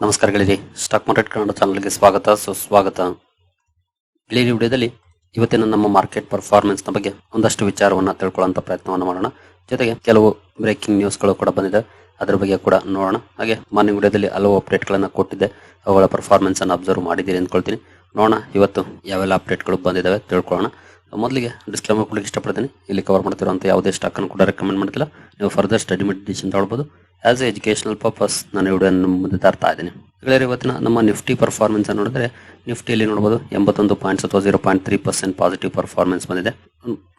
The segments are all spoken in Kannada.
ನಮಸ್ಕಾರಗಳಿರಿ ಸ್ಟಾಕ್ ಮಾರ್ಕೆಟ್ ಕನ್ನಡ ಚಾನಲ್ಗೆ ಸ್ವಾಗತ. ಸುಸ್ವಾಗತ ಈ ವಿಡಿಯೋದಲ್ಲಿ ಇವತ್ತಿನ ನಮ್ಮ ಮಾರ್ಕೆಟ್ ಪರ್ಫಾರ್ಮೆನ್ಸ್ನ ಬಗ್ಗೆ ಒಂದಷ್ಟು ವಿಚಾರವನ್ನು ತಿಳ್ಕೊಳ್ಳೋಂಥ ಪ್ರಯತ್ನವನ್ನು ಮಾಡೋಣ. ಜೊತೆಗೆ ಕೆಲವು ಬ್ರೇಕಿಂಗ್ ನ್ಯೂಸ್ಗಳು ಕೂಡ ಬಂದಿದೆ. ಅದರ ಬಗ್ಗೆ ಕೂಡ ನೋಡೋಣ. ಹಾಗೆ ಮಾರ್ನಿಂಗ್ ವಿಡಿಯೋದಲ್ಲಿ ಹಲವು ಅಪ್ಡೇಟ್ಗಳನ್ನು ಕೊಟ್ಟಿದ್ದೆ. ಅವುಗಳ ಪರ್ಫಾರ್ಮೆನ್ಸನ್ನು ಅಬ್ಸರ್ವ್ ಮಾಡಿದ್ದೀರಿ ಅಂದ್ಕೊಳ್ತೀನಿ. ನೋಡೋಣ ಇವತ್ತು ಯಾವೆಲ್ಲ ಅಪ್ಡೇಟ್ಗಳು ಬಂದಿದ್ದಾವೆ ತಿಳ್ಕೊಳ್ಳೋಣ. ಮೊದಲಿಗೆ ಡಿಸ್ಕ್ಲೇಮರ್ ಕೊಡಲಿಕ್ಕೆ ಇಷ್ಟಪಡ್ತೀನಿ. ಇಲ್ಲಿ ಕವರ್ ಮಾಡ್ತಿರುವಂಥ ಯಾವುದೇ ಸ್ಟಾಕ್ ಅನ್ನು ಕೂಡ ರೆಕಮೆಂಡ್ ಮಾಡ್ತಿಲ್ಲ. ನೀವು ಫರ್ದರ್ ಸ್ಟಡಿ ಮೆಡಿಟೇಷನ್ ತಗೊಳ್ಬೋದು. ಆಸ್ ಎ ಎಜುಕೇಶನಲ್ ಪರ್ಪಸ್ ನಾನು ವಿಡಿಯೋನ ಮುಂದೆ ತರ್ತಾ ಇದ್ದೀನಿ. ಇವತ್ತಿನ ನಮ್ಮ ನಿಫ್ಟಿ ಪರ್ಫಾರ್ಮೆನ್ಸ್ ನೋಡಿದ್ರೆ, ನಿಫ್ಟಿಯಲ್ಲಿ ನೋಡಬಹುದು ಎಂಬತ್ತೊಂದು ಪಾಯಿಂಟ್ಸ್ ಅಥವಾ zero point three percent positive performance ಬಂದಿದೆ.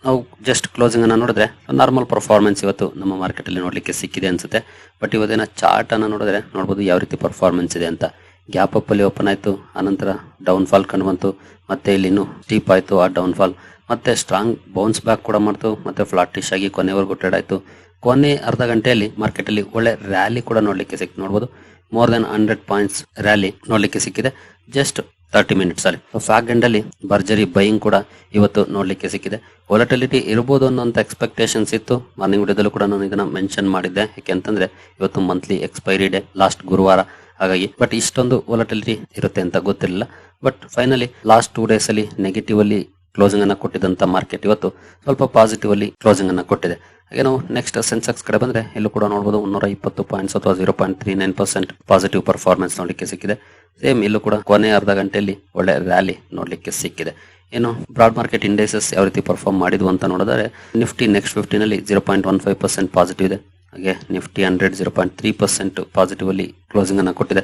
ನಾವು ಜಸ್ಟ್ ಕ್ಲೋಸಿಂಗ್ ಅನ್ನು ನೋಡಿದ್ರೆ ನಾರ್ಮಲ್ ಪರ್ಫಾರ್ಮೆನ್ಸ್ ಇವತ್ತು ನಮ್ಮ ಮಾರ್ಕೆಟ್ ಅಲ್ಲಿ ನೋಡಲಿಕ್ಕೆ ಸಿಕ್ಕಿದೆ ಅನ್ಸುತ್ತೆ. ಬಟ್ ಇವತ್ತಿನ ಚಾರ್ಟ್ ಅನ್ನು ನೋಡಿದ್ರೆ ನೋಡಬಹುದು ಯಾವ ರೀತಿ ಪರ್ಫಾರ್ಮೆನ್ಸ್ ಇದೆ ಅಂತ. ಗ್ಯಾಪ್ ಅಪ್ ಅಲ್ಲಿ ಓಪನ್ ಆಯಿತು, ಆನಂತರ ಡೌನ್ ಫಾಲ್ ಕಂಡು ಬಂತು, ಮತ್ತೆ ಇಲ್ಲಿ ಇನ್ನು ಸ್ಟೀಪ್ ಆಯಿತು ಆ ಡೌನ್ ಫಾಲ್ ಮತ್ತೆ ಸ್ಟ್ರಾಂಗ್ ಬೌನ್ಸ್ ಬ್ಯಾಕ್ ಕೂಡ ಮಾಡ್ತು, ಮತ್ತೆ ಫ್ಲಾಟಿಶ್ ಆಗಿ ಕೊನೆವರೆಗೂ ಟ್ರೇಡ್ ಆಯ್ತು. ಕೊನೆ ಅರ್ಧ ಗಂಟೆಯಲ್ಲಿ ಮಾರ್ಕೆಟ್ ಅಲ್ಲಿ ಒಳ್ಳೆ ರ್ಯಾಲಿ ಕೂಡ ನೋಡ್ಲಿಕ್ಕೆ ಸಿಕ್ ನೋಡಬಹುದು more than hundred points rally ನೋಡ್ಲಿಕ್ಕೆ ಸಿಕ್ಕಿದೆ. ಜಸ್ಟ್ ತರ್ಟಿ ಮಿನಿಟ್ಸ್ ಅಲ್ಲಿ. ಫ್ಯಾಕ್ ಎಂಡ್ ಅಲ್ಲಿ ಭರ್ಜರಿ ಬೈಯಿಂಗ್ ಕೂಡ ಇವತ್ತು ನೋಡ್ಲಿಕ್ಕೆ ಸಿಕ್ಕಿದೆ. ವೊಲಟಿಲಿಟಿ ಇರ್ಬೋದು ಅನ್ನೋಂಥ ಎಕ್ಸ್ಪೆಕ್ಟೇಷನ್ಸ್ ಇತ್ತು. ಮಾರ್ನಿಂಗ್ ವಿಡಿಯೋದಲ್ಲೂ ಕೂಡ ನಾನು ಇದನ್ನ ಮೆನ್ಷನ್ ಮಾಡಿದ್ದೆ. ಯಾಕೆಂತಂದ್ರೆ ಇವತ್ತು ಮಂತ್ಲಿ ಎಕ್ಸ್ಪೈರಿ ಡೇ ಲಾಸ್ಟ್ ಗುರುವಾರ. ಹಾಗಾಗಿ ಬಟ್ ಇಷ್ಟೊಂದು ವೊಲಟಿಲಿಟಿ ಇರುತ್ತೆ ಅಂತ ಗೊತ್ತಿರಲಿಲ್ಲ. But finally last two days ಅಲ್ಲಿ ನೆಗೆಟಿವ್ ಅಲ್ಲಿ ಕ್ಲೋಸಿಂಗ್ ಅನ್ನ ಕೊಟ್ಟಿದ್ದಂತ ಮಾರ್ಕೆಟ್ ಇವತ್ತು ಸ್ವಲ್ಪ ಪಾಸಿಟಿವ್ ಅಲ್ಲಿ ಕ್ಲೋಸಿಂಗ್ ಅನ್ನ ಕೊಟ್ಟಿದೆ ಹಾಗೆ ನಾವು ನೆಕ್ಸ್ಟ್ ಸೆನ್ಸೆಕ್ಸ್ ಕಡೆ ಬಂದ್ರೆ ಇಲ್ಲೂ ಕೂಡ ನೋಡಬಹುದು ಮುನ್ನೂರ ಇಪ್ಪತ್ತು ಪಾಯಿಂಟ್ಸ್ ಅಥವಾ zero point three nine percent positive performance ನೋಡಲಿಕ್ಕೆ ಸಿಕ್ಕಿದೆ ಸೇಮ್ ಇಲ್ಲೂ ಕೂಡ ಕೊನೆ ಅರ್ಧ ಗಂಟೆಯಲ್ಲಿ ಒಳ್ಳೆ ರ್ಯಾಲಿ ನೋಡಲಿಕ್ಕೆ ಸಿಕ್ಕಿದೆ ಏನು ಬ್ರಾಡ್ ಮಾರ್ಕೆಟ್ ಇಂಡೆಕ್ಸಸ್ ಯಾವ ರೀತಿ ಪರ್ಫಾರ್ಮ್ ಮಾಡಿದ್ವು ಅಂತ ನೋಡಿದ್ರೆ Nifty next ಫಿಫ್ಟಿನಲ್ಲಿ zero point one five percent positive ಇದೆ ಹಾಗೆ Nifty hundred zero point three percent positive ಅಲ್ಲಿ ಕ್ಲೋಸಿಂಗ್ ಅನ್ನ ಕೊಟ್ಟಿದೆ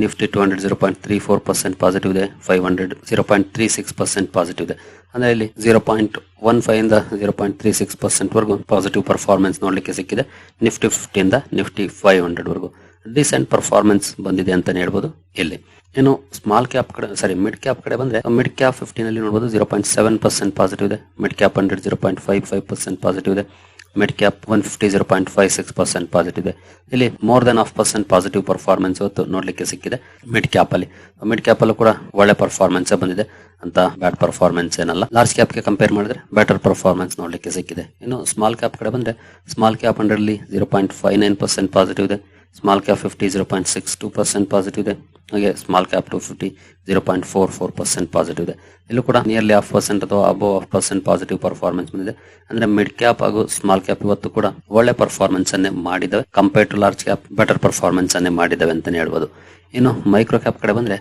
Nifty two hundred zero point three four percent positive ಇದೆ five hundred zero point three six percent positive ಇದೆ. ಅಂದರೆ ಇಲ್ಲಿ ಜೀರೋ ಪಾಯಿಂಟ್ ಒನ್ ಫೈವ್ ಇಂದ zero point three six percent ವರೆಗೂ ಪಾಸಿಟಿವ್ ಪರ್ಫಾರ್ಮೆನ್ಸ್ ನೋಡಲಿಕ್ಕೆ ಸಿಕ್ಕಿದೆ. ನಿಫ್ಟಿ ಫಿಫ್ಟಿಯಿಂದ ನಿಫ್ಟಿ ಫೈವ್ ಹಂಡ್ರೆಡ್ ವರೆಗೂ. ಡಿಸೆಂಟ್ ಪರ್ಫಾರ್ಮೆನ್ಸ್ ಬಂದಿದೆ ಅಂತಲೇ ಹೇಳ್ಬೋದು ಇಲ್ಲಿ. ಇನ್ನು ಸ್ಮಾಲ್ ಕ್ಯಾಪ್ ಕಡೆ ಸಾರಿ ಮಿಡ್ ಕ್ಯಾಪ್ ಕಡೆ ಬಂದರೆ ಮಿಡ್ ಕ್ಯಾಪ್ ಫಿಫ್ಟಿನಲ್ಲಿ ನೋಡ್ಬೋದು zero point seven percent positive ಇದೆ mid cap hundred zero point five five percent positive ಇದೆ. Mid cap one fifty zero point five six percent positive ಇದೆ. ಇಲ್ಲಿ more than half percent positive performance ಇವತ್ತು ನೋಡ್ಲಿಕ್ಕೆ ಸಿಕ್ಕಿದೆ ಮಿಡ್ ಕ್ಯಾಪ್ ಅಲ್ಲಿ. ಮಿಡ್ ಕ್ಯಾಪ್ ಅಲ್ಲೂ ಕೂಡ ಒಳ್ಳೆ ಪರ್ಫಾರ್ಮೆನ್ಸ್ ಬಂದಿದೆ. ಅಂತ ಬ್ಯಾಡ್ ಪರ್ಫಾರ್ಮೆನ್ಸ್ ಏನಲ್ಲ. ಲಾರ್ಜ್ ಕ್ಯಾಪ್ಗೆ ಕಂಪೇರ್ ಮಾಡಿದ್ರೆ ಬೆಟರ್ ಪರ್ಫಾರ್ಮೆನ್ಸ್ ನೋಡ್ಲಿಕ್ಕೆ ಸಿಕ್ಕಿದೆ. ಇನ್ನು ಸ್ಮಾಲ್ ಕ್ಯಾಪ್ ಕಡೆ ಬಂದ್ರೆ small cap ಅಂಡ್ರಲ್ಲಿ zero point five nine percent positive ಇದೆ. Small cap fifty zero point six two percent positive ಇದೆ. ಹಾಗೆ small cap two fifty zero point four four percent positive ಇದೆ. ಇಲ್ಲೂ ಕೂಡ ನಿಯರ್ಲಿ ಹಾಫ್ ಪರ್ಸೆಂಟ್ ಅಥವಾ above half percent positive performance ಬಂದಿದೆ. ಅಂದ್ರೆ ಮಿಡ್ ಕ್ಯಾಪ್ ಹಾಗೂ ಸ್ಮಾಲ್ ಕ್ಯಾಪ್ ಇವತ್ತು ಕೂಡ ಒಳ್ಳೆ ಪರ್ಫಾರ್ಮೆನ್ಸ್ ಅನ್ನೇ ಮಾಡಿದವೆ compare to large cap better performance ಅನ್ನೇ ಮಾಡಿದವೆ ಅಂತಾನೆ ಹೇಳ್ಬೋದು. ಇನ್ನು ಮೈಕ್ರೋ ಕ್ಯಾಪ್ ಕಡೆ ಬಂದ್ರೆ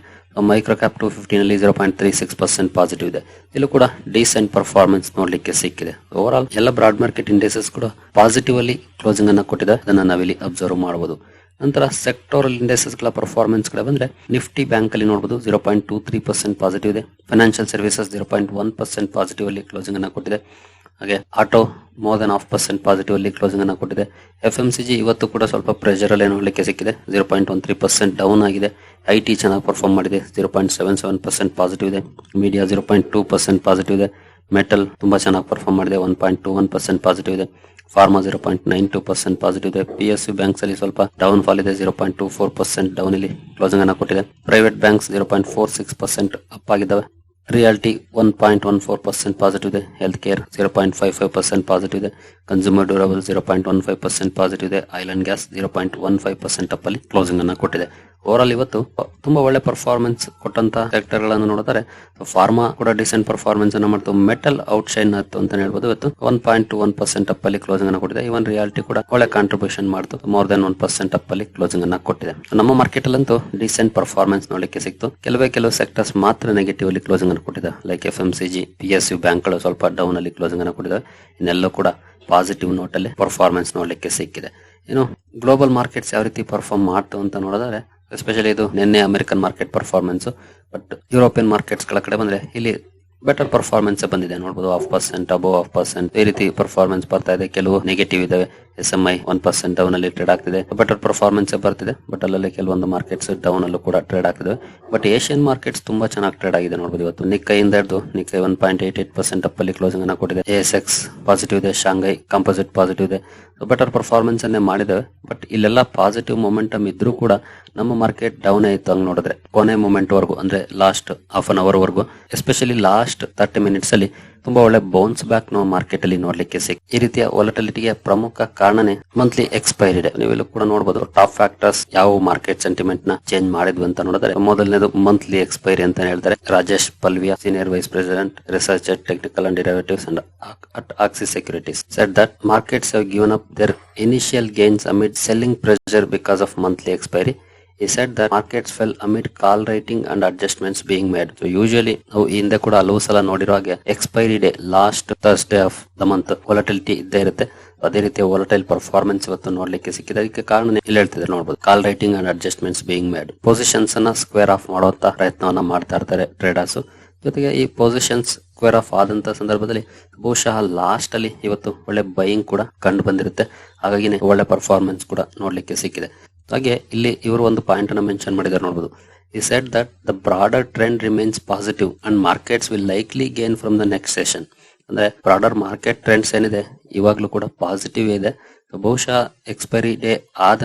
micro cap two ಫಿಫ್ಟಿನಲ್ಲಿ zero point three six percent positive ಇದೆ. ಇಲ್ಲೂ ಕೂಡ ಡೀಸೆಂಟ್ ಪರ್ಫಾರ್ಮೆನ್ಸ್ ನೋಡ್ಲಿಕ್ಕೆ ಸಿಕ್ಕಿದೆ. ಓವರ್ ಆಲ್ ಎಲ್ಲ ಬ್ರಾಡ್ ಮಾರ್ಕೆಟ್ ಇಂಡೆಕ್ಸಸ್ ಕೂಡ ಪಾಸಿಟಿವ್ ಅಲ್ಲಿ ಕ್ಲೋಸಿಂಗ್ ಅನ್ನ ಕೊಟ್ಟಿದೆ. ಅದನ್ನ ನಾವಿಲ್ಲಿ ಅಬ್ಸರ್ವ್ ಮಾಡಬಹುದು ನಂತರ ಸೆಕ್ಟೋರಲ್ಗಳ ಪರ್ಫಾರ್ಮೆನ್ಸ್ ಕಡೆ ಬಂದ್ರೆ ನಿಫ್ಟಿ ಬ್ಯಾಂಕ್ ಅಲ್ಲಿ ನೋಡಬಹುದು zero point two three percent positive ಇದೆ. Financial services zero point one percent positive ಅಲ್ಲಿ ಕ್ಲೋಸಿಂಗ್ ಅನ್ನ ಕೊಟ್ಟಿದೆ. ಹಾಗೆ auto more than half percent positive ಅಲ್ಲಿ ಕ್ಲೋಸಿಂಗ್ ಅನ್ನ ಕೊಟ್ಟಿದೆ. ಎಫ್ ಎಂ ಸಿ ಜಿ ಇವತ್ತು ಕೂಡ ಸ್ವಲ್ಪ ಪ್ರೆಷರ್ ಅಲ್ಲಿ ನೋಡಲಿಕ್ಕೆ ಸಿಕ್ಕಿದೆ. Zero point one three percent down ಆಗಿದೆ. ಐ ಟಿ ಚೆನ್ನಾಗಿ ಪರ್ಫಾರ್ಮ್ ಮಾಡಿದೆ. Zero point seven seven percent positive ಇದೆ. Media zero point two percent positive ಇದೆ. ಮೆಟಲ್ ತುಂಬಾ ಚೆನ್ನಾಗಿ ಪರ್ಫಾರ್ಮ್ ಮಾಡಿದೆ. One point two one percent positive ಇದೆ. Pharma zero point nine two percent positive ಇದೆ. ಪಿ ಎಸ್ ಯು ಬ್ಯಾಂಕ್ಸ್ ಅಲ್ಲಿ ಸ್ವಲ್ಪ ಡೌನ್ ಫಾಲ್ ಇದೆ. Zero point two four percent down ಇಲ್ಲಿ ಕ್ಲೋಸಿಂಗ್ ಅನ್ನ ಕೊಟ್ಟಿದೆ. Private banks zero point four six percent up ಆಗಿದ್ದಾವೆ. Realty one point one four percent positive ಇದೆ health care zero point five five percent positive ಇದೆ consumer durable zero point one five percent positive ಇದೆ and gas zero point one five percent up ಅಲ್ಲಿ ಕ್ಲೋಸಿಂಗ್ ಅನ್ನು ಕೊಟ್ಟಿದೆ. ಓವರ್ ಆಲ್ ಇವತ್ತು ತುಂಬಾ ಒಳ್ಳೆ ಪರ್ಫಾರ್ಮೆನ್ಸ್ ಕೊಟ್ಟಂತ ಸೆಕ್ಟರ್ಗಳನ್ನು ನೋಡಿದರೆ ಫಾರ್ಮಾ ಕೂಡ ಡಿಸೆಂಟ್ ಪರ್ಫಾರ್ಮೆನ್ಸ್ ಅನ್ನು ಮಾಡ್ತು. ಮೆಟಲ್ ಔಟ್ ಶೈನ್ ಆಯ್ತು ಅಂತ ಹೇಳ್ಬೋದು. ಇವತ್ತು one point two one percent ಅಪ್ಪಲ್ಲಿ closing ಅನ್ನು ಕೊಟ್ಟಿದೆ. ಇವನ್ ರಿಯಾಲಿಟಿ ಕೂಡ ಒಳ್ಳೆ ಕಾಂಟ್ರಿಬ್ಯೂಷನ್ ಮಾಡ್ತು. More than one percent up ಅಲ್ಲಿ ಕ್ಲೋಸಿಂಗ್ ಅನ್ನು ಕೊಟ್ಟಿದೆ. ನಮ್ಮ ಮಾರ್ಕೆಟ್ ಅಲ್ಲಂತೂ ಡಿಸೆಂಟ್ ಪರ್ಫಾರ್ಮೆನ್ಸ್ ನೋಡಲಿಕ್ಕೆ ಸಿಕ್ತು. ಕೆಲವೇ ಕೆಲವು ಸೆಕ್ಟರ್ಸ್ ಮಾತ್ರ ನೆಗೆಟಿವ್ ಅಲ್ಲಿ ಕ್ಲೋಸಿಂಗ್ ಅನ್ನು ಕೊಟ್ಟಿದೆ like F M C G P S U ಬ್ಯಾಂಕ್ಗಳು ಸ್ವಲ್ಪ ಡೌನ್ ಅಲ್ಲಿ ಕ್ಲೋಸಿಂಗ್ ಅನ್ನು ಕೊಟ್ಟಿದೆ ಇನ್ನೆಲ್ಲ ಕೂಡ ಪಾಸಿಟಿವ್ ನೋಟ್ ಅಲ್ಲಿ ಪರ್ಫಾರ್ಮೆನ್ಸ್ ನೋಡಲಿಕ್ಕೆ ಸಿಕ್ಕಿದೆ. ಏನು ಗ್ಲೋಬಲ್ ಮಾರ್ಕೆಟ್ಸ್ ಯಾವ ರೀತಿ ಪರ್ಫಾರ್ಮ್ ಮಾಡ್ತು ಅಂತ ನೋಡಿದ್ರೆ ಎಸ್ಪೆಷಲಿ ಇದು ನಿನ್ನೆ American market performance but European ಮಾರ್ಕೆಟ್ಸ್ಗಳ ಕಡೆ ಬಂದ್ರೆ, ಇಲ್ಲಿ ಬೆಟರ್ ಪರ್ಫಾರ್ಮೆನ್ಸ್ ಬಂದಿದೆ. ನೋಡಬಹುದು half percent above half percent ಈ ರೀತಿ ಪರ್ಫಾರ್ಮೆನ್ಸ್ ಬರ್ತಾ ಇದೆ. ಕೆಲವು ನೆಗೆಟಿವ್ ಇದಾವೆ. S M I one percent down ಅಲ್ಲಿ ಟ್ರೇಡ್ ಆಗ್ತಿದೆ. ಬೆಟರ್ ಪರ್ಫಾರ್ಮೆನ್ಸ್ ಬರ್ತಿದೆ. ಬಟ್ ಅಲ್ಲಲ್ಲಿ ಕೆಲವೊಂದು ಮಾರ್ಕೆಟ್ಸ್ ಡೌನ್ ಅಲ್ಲೂ ಕೂಡ ಟ್ರೇಡ್ ಆಗ್ತಿದೆ ಬಟ್ ಏಷ್ಯನ್ ಮಾರ್ಕೆಟ್ಸ್ ತುಂಬಾ ಚೆನ್ನಾಗಿ ಟ್ರೇಡ್ ಆಗಿದೆ ನೋಡಬಹುದು ಇವತ್ತು. ನಿಕ್ಕೈಯಿಂದ ಹಿಡಿದು Nikkei one point eight eight percent up ಅಲ್ಲಿ ಕ್ಲೋಸಿಂಗ್ ಅನ್ನ ಕೊಟ್ಟಿದೆ. ಎಸ್ ಎಕ್ಸ್ ಪಾಸಿಟಿವ್ ಇದೆ. ಶಾಂಘೈ ಕಂಪೋಸಿಟ್ ಪಾಸಿಟಿವ್ ಇದೆ. ಬೆಟರ್ ಪರ್ಫಾರ್ಮೆನ್ಸ್ ಅನ್ನೇ ಮಾಡಿದ್ದೇವೆ ಬಟ್ ಇಲ್ಲೆಲ್ಲ ಪಾಸಿಟಿವ್ ಮೊಮೆಂಟಮ್ ಇದ್ರೂ ಕೂಡ ನಮ್ಮ ಮಾರ್ಕೆಟ್ ಡೌನ್ ಆಯಿತು ಹಂಗ್ ನೋಡಿದ್ರೆ. ಕೊನೆ ಮೊಮೆಂಟ್ ವರೆಗೂ, ಅಂದ್ರೆ ಲಾಸ್ಟ್ ಹಾಫ್ ಅನ್ ಅವರ್ ವರೆಗೂ ಎಸ್ಪೆಷಲಿ ಲಾಸ್ಟ್ ತರ್ಟಿ ಮಿನಿಟ್ಸ್ ಅಲ್ಲಿ ತುಂಬಾ ಒಳ್ಳೆ ಬೌನ್ಸ್ ಬ್ಯಾಕ್ ನಾವು ಮಾರ್ಕೆಟ್ ಅಲ್ಲಿ ನೋಡ್ಲಿಕ್ಕೆ ಸಿಕ್ ಈ ರೀತಿಯ ವಾಲಟಿಲಿಟಿಗೆ ಪ್ರಮುಖ ಕಾರಣನೇ ಮಂತ್ಲಿ ಎಕ್ಸ್ಪೈರಿ ಇದೆ. ನೀವೆಲ್ಲೂ ಕೂಡ ನೋಡಬಹುದು ಟಾಪ್ ಫ್ಯಾಕ್ಟರ್ಸ್ ಯಾವ ಮಾರ್ಕೆಟ್ ಸೆಂಟಿಮೆಂಟ್ನ ಚೇಂಜ್ ಮಾಡಿದ್ವಿ ಅಂತ ನೋಡಿದ್ರೆ, ಮೊದಲನೇದು ಮಂತ್ಲಿ ಎಕ್ಸ್ಪೈರಿ ಅಂತ ಹೇಳ್ತಾರೆ. Rajesh Palviya senior vice president research and technical and derivatives and Axis Securities said that markets given up their initial gains amid selling pressure because of monthly expiry. He said that markets fell amid call rating and adjustments being made. So usually, ನಾವು ಹಿಂದೆ ಕೂಡ ಹಲವು ಸಲ ನೋಡಿರೋ ಹಾಗೆ expiry day last Thursday of the month volatility ಇದ್ದೇ ಇರುತ್ತೆ. ಅದೇ ರೀತಿ ವಾಲಟೈಲ್ ಪರ್ಫಾರ್ಮೆನ್ಸ್ ಇವತ್ತು ನೋಡ್ಲಿಕ್ಕೆ ಸಿಕ್ಕಿದೆ. ಅದಕ್ಕೆ ಕಾರಣ ಇಲ್ಲಿ ಹೇಳ್ತಿದ್ದಾರೆ ನೋಡಬಹುದು call writing and adjustments buying made positions ಅನ್ನ ಸ್ಕ್ವೇರ್ ಆಫ್ ಮಾಡುವಂತ ಪ್ರಯತ್ನವನ್ನ ಮಾಡ್ತಾ ಇರ್ತಾರೆ ಟ್ರೇಡರ್ಸ್ ಜೊತೆಗೆ ಈ ಪೊಸಿಷನ್ಸ್ ಸ್ಕ್ವೇರ್ ಆಫ್ ಆದಂತ ಸಂದರ್ಭದಲ್ಲಿ ಬಹುಶಃ ಲಾಸ್ಟ್ ಅಲ್ಲಿ ಇವತ್ತು ಒಳ್ಳೆ ಬೈಯಿಂಗ್ ಕೂಡ ಕಂಡು ಬಂದಿರುತ್ತೆ. ಹಾಗಾಗಿ ಒಳ್ಳೆ ಪರ್ಫಾರ್ಮೆನ್ಸ್ ಕೂಡ ನೋಡ್ಲಿಕ್ಕೆ ಸಿಕ್ಕಿದೆ. ಹಾಗೆ ಇಲ್ಲಿ ಇವರು ಒಂದು ಪಾಯಿಂಟ್ ಅನ್ನ ಮೆನ್ಷನ್ ಮಾಡಿದ್ದಾರೆ ನೋಡಬಹುದು ಈ said that the broader trend remains positive and markets will likely gain from the next session ಅಂದ್ರೆ ಬ್ರಾಡರ್ ಮಾರ್ಕೆಟ್ ಟ್ರೆಂಡ್ಸ್ ಏನಿದೆ, ಇವಾಗ್ಲೂ ಕೂಡ ಪಾಸಿಟಿವ್ ಇದೆ. ಬಹುಶಃ ಎಕ್ಸ್ಪೈರಿ ಡೇ ಆದ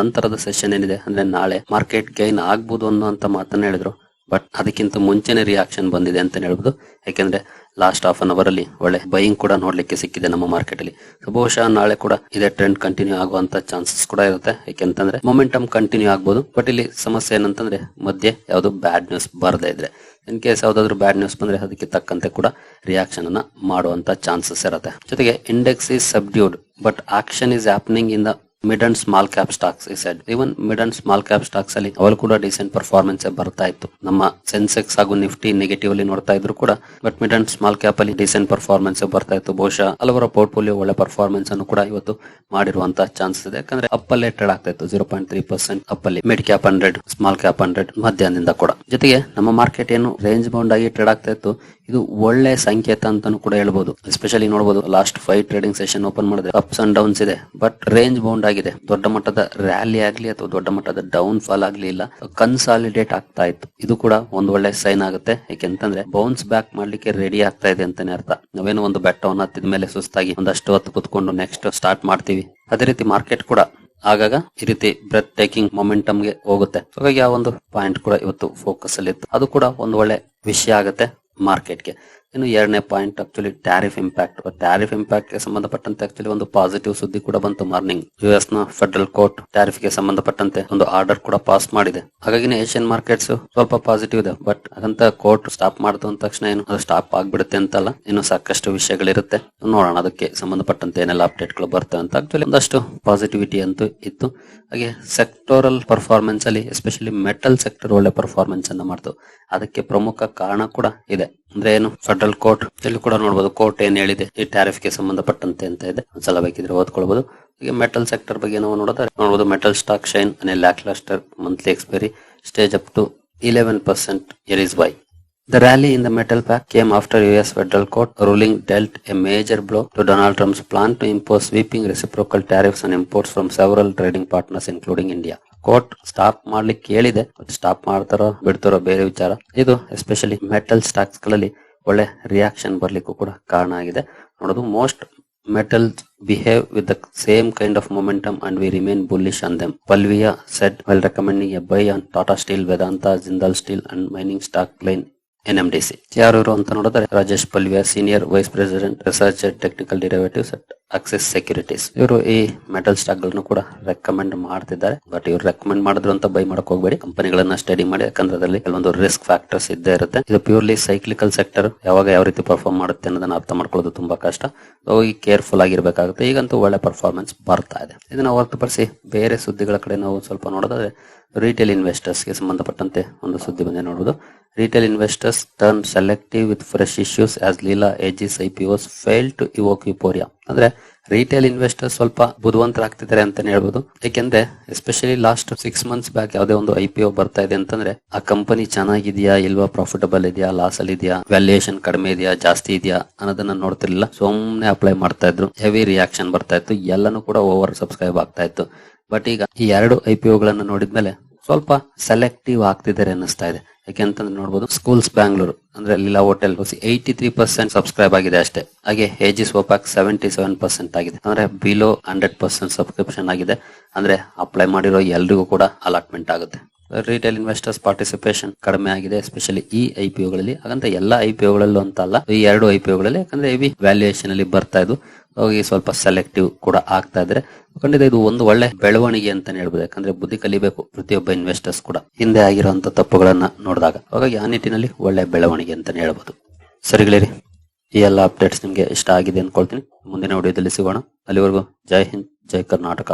ನಂತರದ ಸೆಷನ್ ಏನಿದೆ, ಅಂದ್ರೆ ನಾಳೆ ಮಾರ್ಕೆಟ್ ಗೈನ್ ಆಗ್ಬೋದು ಅನ್ನೋ ಅಂತ ಮಾತನ್ನ ಹೇಳಿದ್ರು. ಬಟ್ ಅದಕ್ಕಿಂತ ಮುಂಚೆನೆ ರಿಯಾಕ್ಷನ್ ಬಂದಿದೆ ಅಂತ ಹೇಳ್ಬೋದು. ಯಾಕೆಂದ್ರೆ ಲಾಸ್ಟ್ ಹಾಫ್ ಅನ್ ಅವರ್ ಅಲ್ಲಿ ಒಳ್ಳೆ ಬೈಯಿಂಗ್ ಕೂಡ ನೋಡ್ಲಿಕ್ಕೆ ಸಿಕ್ಕಿದೆ ನಮ್ಮ ಮಾರ್ಕೆಟ್ ಅಲ್ಲಿ. ಬಹುಶಃ ನಾಳೆ ಕೂಡ ಇದೇ ಟ್ರೆಂಡ್ ಕಂಟಿನ್ಯೂ ಆಗುವಂತ ಚಾನ್ಸಸ್ ಕೂಡ ಇರುತ್ತೆ. ಯಾಕೆಂತಂದ್ರೆ ಮೊಮೆಂಟಮ್ ಕಂಟಿನ್ಯೂ ಆಗ್ಬೋದು. ಬಟ್ ಇಲ್ಲಿ ಸಮಸ್ಯೆ ಏನಂತಂದ್ರೆ ಮಧ್ಯೆ ಯಾವುದು ಬ್ಯಾಡ್ ನ್ಯೂಸ್ ಬರದೇ ಇದ್ರೆ. ಇನ್ ಕೇಸ್ ಯಾವ್ದಾದ್ರು ಬ್ಯಾಡ್ ನ್ಯೂಸ್ ಬಂದ್ರೆ ಅದಕ್ಕೆ ತಕ್ಕಂತೆ ಕೂಡ ರಿಯಾಕ್ಷನ್ ಅನ್ನ ಮಾಡುವಂತ ಚಾನ್ಸಸ್ ಇರುತ್ತೆ. ಜೊತೆಗೆ index is subdued but action is happening in the mid and small cap stocks ಈ side even mid and small cap stocks ಅಲ್ಲಿ ಅವಳು ಕೂಡ ಡಿಸೆಂಟ್ ಪರ್ಫಾರ್ಮೆನ್ಸ್ ಬರ್ತಾ ಇತ್ತು. ನಮ್ಮ ಸೆನ್ಸೆಕ್ಸ್ ಹಾಗೂ ನಿಫ್ಟಿ ನೆಗೆಟಿವ್ ಅಲ್ಲಿ ನೋಡ್ತಾ ಇದ್ರು ಕೂಡ but mid and small cap ಅಲ್ಲಿ ಡಿಸೆಂಟ್ ಪರ್ಫಾರ್ಮೆನ್ಸ್ ಬರ್ತಾ ಇತ್ತು. ಬಹುಶಃ ಹಲವರ ಪೋರ್ಟ್ಫೋಲಿಯೋ ಒಳ್ಳೆ ಪರ್ಫಾರ್ಮೆನ್ಸ್ ಅನ್ನು ಕೂಡ ಇವತ್ತು ಮಾಡಿರುವಂತಹ ಚಾನ್ಸಸ್ ಇದೆ. ಯಾಕಂದ್ರೆ ಅಪ್ಪಲ್ಲೇ ಟ್ರೇಡ್ ಆಗ್ತಾ ಇತ್ತು. Zero point three percent ಅಪ್ಪಲ್ಲಿ mid cap hundred small cap hundred ಮಧ್ಯಾಹ್ನದಿಂದ ಕೂಡ. ಜೊತೆಗೆ ನಮ್ಮ ಮಾರ್ಕೆಟ್ ಏನು ರೇಂಜ್ ಬೌಂಡ್ ಆಗಿ ಟ್ರೇಡ್ ಆಗ್ತಾ ಇತ್ತು. ಇದು ಒಳ್ಳೆ ಸಂಕೇತ ಅಂತಾನು ಕೂಡ ಹೇಳ್ಬೋದು. ಎಸ್ಪೆಷಲಿ ನೋಡಬಹುದು last five trading session open ಮಾಡಿದ್ರೆ ಅಪ್ಸ್ ಅಂಡ್ ಡೌನ್ಸ್ ಇದೆ. ಬಟ್ ರೇಂಜ್ ಬೌಂಡ್ ಆಗಿದೆ. ದೊಡ್ಡ ಮಟ್ಟದ ರ್ಯಾಲಿ ಆಗ್ಲಿ ಅಥವಾ ದೊಡ್ಡ ಮಟ್ಟದ ಡೌನ್ ಫಾಲ್ ಆಗ್ಲಿ ಇಲ್ಲ. ಕನ್ಸಾಲಿಡೇಟ್ ಆಗ್ತಾ ಇತ್ತು. ಇದು ಕೂಡ ಒಂದು ಒಳ್ಳೆ ಸೈನ್ ಆಗುತ್ತೆ. ಯಾಕೆಂತಂದ್ರೆ ಬೌನ್ಸ್ ಬ್ಯಾಕ್ ಮಾಡ್ಲಿಕ್ಕೆ ರೆಡಿ ಆಗ್ತಾ ಇದೆ ಅಂತಾನೆ ಅರ್ಥ. ನಾವೇನೋ ಒಂದು ಬೆಟ್ಟವನ್ನು ಹತ್ತಿದ ಮೇಲೆ ಸುಸ್ತಾಗಿ ಒಂದಷ್ಟು ಹೊತ್ತು ಕುತ್ಕೊಂಡು ನೆಕ್ಸ್ಟ್ ಸ್ಟಾರ್ಟ್ ಮಾಡ್ತೀವಿ. ಅದೇ ರೀತಿ ಮಾರ್ಕೆಟ್ ಕೂಡ ಆಗಾಗ ಈ ರೀತಿ ಬ್ರೆತ್ ಟೇಕಿಂಗ್ ಮೊಮೆಂಟಮ್ಗೆ ಹೋಗುತ್ತೆ. ಹಾಗಾಗಿ ಆ ಒಂದು ಪಾಯಿಂಟ್ ಕೂಡ ಇವತ್ತು ಫೋಕಸ್ ಅಲ್ಲಿ ಇತ್ತು ಅದು ಕೂಡ ಒಂದು ಒಳ್ಳೆ ವಿಷಯ ಆಗುತ್ತೆ. marketga ಇನ್ನು ಎರಡನೇ point actually tariff impact tariff ಇಂಪ್ಯಾಕ್ಟ್ಗೆ ಸಂಬಂಧಪಟ್ಟಂತೆ ಆಕ್ಚುಲಿ ಒಂದು ಪಾಸಿಟಿವ್ ಸುದ್ದಿ ಕೂಡ ಬಂತು ಮಾರ್ನಿಂಗ್ ಯು ಎಸ್ನ ಫೆಡರಲ್ ಕೋರ್ಟ್ ಟ್ಯಾರಿಫ್ಗೆ ಸಂಬಂಧಪಟ್ಟಂತೆ ಒಂದು ಆರ್ಡರ್ ಕೂಡ ಪಾಸ್ ಮಾಡಿದೆ. ಹಾಗಾಗಿ ಏಷ್ಯನ್ ಮಾರ್ಕೆಟ್ಸ್ ಸ್ವಲ್ಪ ಪಾಸಿಟಿವ್ ಇದೆ ಬಟ್ ಅದಂತ ಕೋರ್ಟ್ ಸ್ಟಾಪ್ ಮಾಡಿದ ತಕ್ಷಣ ಏನು, ಅದು ಸ್ಟಾಪ್ ಆಗ್ಬಿಡುತ್ತೆ ಅಂತಲ್ಲ, ಇನ್ನು ಸಾಕಷ್ಟು ವಿಷಯಗಳಿರುತ್ತೆ. ನೋಡೋಣ, ಅದಕ್ಕೆ ಸಂಬಂಧಪಟ್ಟಂತೆ ಏನೆಲ್ಲ ಅಪ್ಡೇಟ್ಗಳು ಬರ್ತವೆ ಅಂತ ಆಕ್ಚುಲಿ ಒಂದಷ್ಟು ಪಾಸಿಟಿವಿಟಿ ಅಂತೂ ಇತ್ತು. ಹಾಗೆ ಸೆಕ್ಟೋರಲ್ ಪರ್ಫಾರ್ಮೆನ್ಸ್ ಅಲ್ಲಿ ಎಸ್ಪೆಷಲಿ ಮೆಟಲ್ ಸೆಕ್ಟರ್ ಒಳ್ಳೆ ಪರ್ಫಾರ್ಮೆನ್ಸ್ ಅನ್ನ ಮಾಡ್ತು. ಅದಕ್ಕೆ ಪ್ರಮುಖ ಕಾರಣ ಕೂಡ ಇದೆ. ಅಂದ್ರೆ ಏನು ಫೆಡರಲ್ ಕೋರ್ಟ್ ಇಲ್ಲಿ ಕೂಡ ನೋಡಬಹುದು ಕೋರ್ಟ್ ಏನ್ ಹೇಳಿದೆ? ಈ ಟ್ಯಾರಿಫ್ಗೆ ಸಂಬಂಧಪಟ್ಟಂತೆ ಅಂತ ಇದೆ. ಒಂದ್ಸಲ ಬೇಕಿದ್ರೆ ಓದ್ಕೊಳ್ಬಹುದು ಮೆಟಲ್ ಸೆಕ್ಟರ್ ಬಗ್ಗೆ ನಾವು ನೋಡಿದ್ರೆ ನೋಡಬಹುದು metal stock shine on a lacklustre monthly expiry stage up to eleven percent is why The rally in the metal pack came after US federal court ruling dealt a major blow to Donald Trump's plan to impose sweeping reciprocal tariffs on imports from several trading partners including India court stop ಮಾಡ್ಲಿಕ್ಕೆ ಹೇಳಿದೆ. ಸ್ಟಾಪ್ ಮಾಡ್ತಾರೋ ಬಿಡ್ತಾರೋ ಬೇರೆ ವಿಚಾರ. ಇದು ಎಸ್ಪೆಷಲಿ ಮೆಟಲ್ ಸ್ಟಾಕ್ಸ್ಗಳಲ್ಲಿ ಒಳ್ಳೆ ರಿಯಾಕ್ಷನ್ ಬರ್ಲಿಕ್ಕೂ ಕೂಡ ಕಾರಣ ಆಗಿದೆ. ನೋಡೋದು most metal behave with the same kind of momentum and we remain bullish on them Palviya said while recommending a buy on Tata steel Vedanta Jindal steel and mining stock play N M D C ಯಾರು ಅಂತ ನೋಡಿದ್ರೆ, Rajesh Palviya senior vice president research technical derivative said Axis securities ಇವರು ಈ ಮೆಟಲ್ ಸ್ಟಾಕ್ಗಳನ್ನು ಕೂಡ ರೆಕಮೆಂಡ್ ಮಾಡ್ತಿದ್ದಾರೆ. ಬಟ್ ಇವ್ರು ರೆಕಮೆಂಡ್ ಮಾಡಿದ್ರು ಅಂತ ಬೈ ಮಾಡಕ್ ಹೋಗ್ಬೇಡಿ. ಕಂಪನಿಗಳನ್ನ ಸ್ಟಡಿ ಮಾಡಿ, ಯಾಕಂದ್ರೆ ಅದರಲ್ಲಿ ಕೆಲವೊಂದು ರಿಸ್ಕ್ ಫ್ಯಾಕ್ಟರ್ಸ್ ಇದ್ದೇ ಇರುತ್ತೆ. ಇದು ಪ್ಯೂರ್ಲಿ ಸೈಕ್ಲಿಕಲ್ ಸೆಕ್ಟರ್ ಯಾವಾಗ ಯಾವ ರೀತಿ ಪರ್ಫಾರ್ಮ್ ಮಾಡುತ್ತೆ ಅನ್ನೋದನ್ನ ಅರ್ಥ ಮಾಡ್ಕೊಳ್ಳೋದು ತುಂಬಾ ಕಷ್ಟ. ಹೋಗಿ ಕೇರ್ಫುಲ್ ಆಗಿರ್ಬೇಕಾಗುತ್ತೆ. ಈಗಂತೂ ಒಳ್ಳೆ ಪರ್ಫಾರ್ಮೆನ್ಸ್ ಬರ್ತಾ ಇದೆ. ಇದನ್ನ ಹೊರತುಪಡಿಸಿ ಬೇರೆ ಸುದ್ದಿಗಳ ಕಡೆ ನಾವು ಸ್ವಲ್ಪ ನೋಡೋದಾದ್ರೆ ರಿಟೇಲ್ ಇನ್ವೆಸ್ಟರ್ಸ್ಗೆ ಸಂಬಂಧಪಟ್ಟಂತೆ ಒಂದು ಸುದ್ದಿ ಬಂದೆ ನೋಡುವುದು. Retail investors turn selective with fresh issues as Leela Aegis I P Os fail to evoke euphoria ಅಂದ್ರೆ ರಿಟೇಲ್ ಇನ್ವೆಸ್ಟರ್ ಸ್ವಲ್ಪ ಬುದ್ಧಿವಂತರಾಗ್ತಿದ್ದಾರೆ ಅಂತಾನೆ ಹೇಳ್ಬೋದು. ಯಾಕೆಂದ್ರೆ especially last six months back ಯಾವುದೇ ಒಂದು ಐ ಬರ್ತಾ ಇದೆ ಅಂತಂದ್ರೆ ಆ ಕಂಪನಿ ಚೆನ್ನಾಗಿದೆಯಾ, ಇಲ್ವಾ ಪ್ರಾಫಿಟಬಲ್ ಇದೆಯಾ ಲಾಸ್ ಅಲ್ಲಿ ಇದೆಯಾ ವ್ಯಾಲ್ಯೂಯೇಷನ್ ಕಡಿಮೆ ಇದೆಯಾ, ಜಾಸ್ತಿ ಇದೆಯಾ ಅನ್ನೋದನ್ನ ನೋಡ್ತಿರ್ಲಿಲ್ಲ. ಸುಮ್ನೆ ಅಪ್ಲೈ ಮಾಡ್ತಾ ಇದ್ರು. ಹೆವಿ ರಿಯಾಕ್ಷನ್ ಬರ್ತಾ ಇತ್ತು. ಎಲ್ಲಾನು ಕೂಡ ಓವರ್ ಸಬ್ಸ್ಕ್ರೈಬ್ ಆಗ್ತಾ ಇತ್ತು. ಬಟ್ ಈಗ ಈ ಎರಡು ಐ ಪಿ ನೋಡಿದ್ಮೇಲೆ ಸ್ವಲ್ಪ ಸೆಲೆಕ್ಟಿವ್ ಆಗ್ತಿದ್ದಾರೆ ಅನ್ನಿಸ್ತಾ ಇದೆ. ಯಾಕೆಂತಂದ್ರೆ ನೋಡಬಹುದು ಸ್ಕೂಲ್ಸ್ ಬ್ಯಾಂಗ್ಳೂರು ಅಂದ್ರೆ Leela hotel eighty three percent subscribe ಆಗಿದೆ ಅಷ್ಟೇ. ಹಾಗೆ Aegis Vopak seventy seven percent ಆಗಿದೆ. ಅಂದ್ರೆ ಬಿಲೋ ಹಂಡ್ರೆಡ್ ಪರ್ಸೆಂಟ್ ಸಬ್ಸ್ಕ್ರಿಪ್ಷನ್ ಆಗಿದೆ. ಅಂದ್ರೆ ಅಪ್ಲೈ ಮಾಡಿರೋ ಎಲ್ರಿಗೂ ಕೂಡ ಅಲಾಟ್ಮೆಂಟ್ ಆಗುತ್ತೆ. ರಿಟೇಲ್ ಇನ್ವೆಸ್ಟರ್ಸ್ ಪಾರ್ಟಿಸಿಪೇಷನ್ ಕಡಿಮೆ ಆಗಿದೆ ಎಸ್ಪೆಷಲಿ ಈ ಐ ಪಿ ಹಾಗಂತ ಎಲ್ಲಾ ಐ ಪಿ ಅಂತ ಅಲ್ಲ, ಈ ಎರಡು ಐ ಪಿ ಯಾಕಂದ್ರೆ ಹೆವಿ ವ್ಯಾಲ್ಯೂಯೇಷನ್ ಅಲ್ಲಿ ಬರ್ತಾ ಇದ್ದು, ಹೋಗಿ ಸ್ವಲ್ಪ ಸೆಲೆಕ್ಟಿವ್ ಕೂಡ ಆಗ್ತಾ ಇದ್ರೆ, ಖಂಡಿತ ಇದು ಒಂದು ಒಳ್ಳೆ ಬೆಳವಣಿಗೆ ಅಂತ ಹೇಳ್ಬೋದು. ಯಾಕಂದ್ರೆ ಬುದ್ಧಿ ಕಲಿಬೇಕು ಪ್ರತಿಯೊಬ್ಬ ಇನ್ವೆಸ್ಟರ್ಸ್ ಕೂಡ. ಹಿಂದೆ ಆಗಿರುವಂತ ತಪ್ಪುಗಳನ್ನ ನೋಡಿದಾಗ, ಹಾಗಾಗಿ ಆ ನಿಟ್ಟಿನಲ್ಲಿ ಒಳ್ಳೆ ಬೆಳವಣಿಗೆ ಅಂತಾನೆ ಹೇಳ್ಬೋದು. ಸರಿಗಳಿರಿ ಈ ಎಲ್ಲ ಅಪ್ಡೇಟ್ಸ್ ನಿಮ್ಗೆ ಇಷ್ಟ ಆಗಿದೆ ಅನ್ಕೊಳ್ತೀನಿ ಮುಂದಿನ ವಿಡಿಯೋದಲ್ಲಿ ಸಿಗೋಣ. ಅಲ್ಲಿವರೆಗೂ ಜೈ ಹಿಂದ್, ಜೈ ಕರ್ನಾಟಕ.